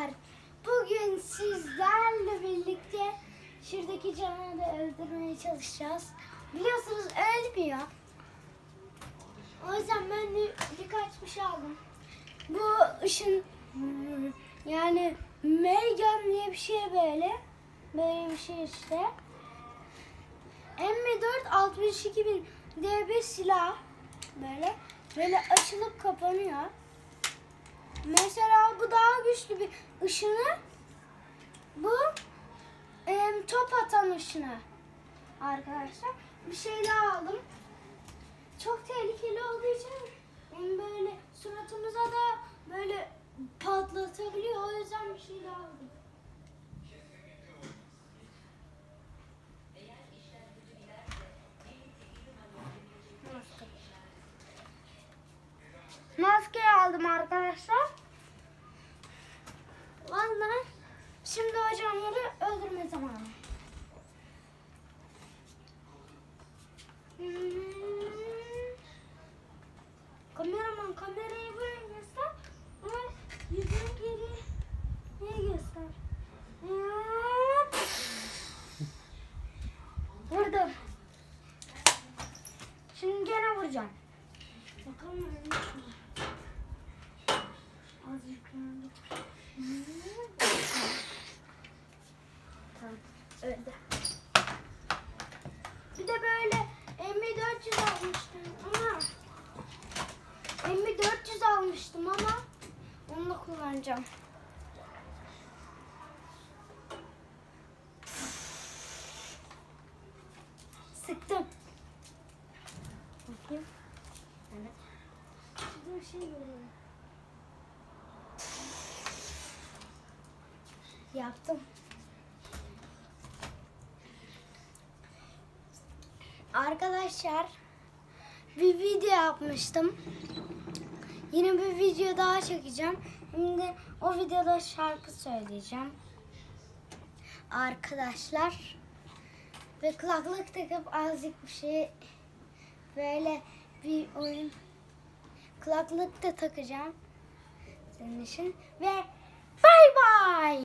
Arkadaşlar bugün sizlerle birlikte şuradaki canavarı öldürmeye çalışacağız. Biliyorsunuz ölmüyor. O yüzden ben de birkaç bir şey aldım. Bu ışın yani Megan diye bir şey böyle. Böyle bir şey işte. M4 62 bin diye bir silah. Böyle. Böyle açılıp kapanıyor. Mesela bu daha güçlü bir ışını. Bu em, top atan ışını. Arkadaşlar bir şey daha aldım. Çok tehlikeli olduğu için em, böyle suratımıza da böyle patlatabiliyor. O yüzden bir şey daha aldım. Maske. Aldım arkadaşlar. Şimdi hocamları öldürme zamanı. Hmm. Kameraman kamerayı buraya göster. Ama yüzünü geri niye göster? Vurdum. Şimdi gene vuracağım. Bakalım ölmüş mü? Az yüklendi. Tamam, öldü. Bir de böyle M400 almıştım ama M400 almıştım ama onu da kullanacağım. Sıktım. Bakayım. Evet. Şurada bir şey görüyorum. Yaptım. Arkadaşlar bir video yapmıştım. Yine bir video daha çekeceğim. Şimdi o videoda şarkı söyleyeceğim. Arkadaşlar ve kulaklık takıp azıcık bir şey böyle bir oyun kulaklık da takacağım senin için ve bay bay.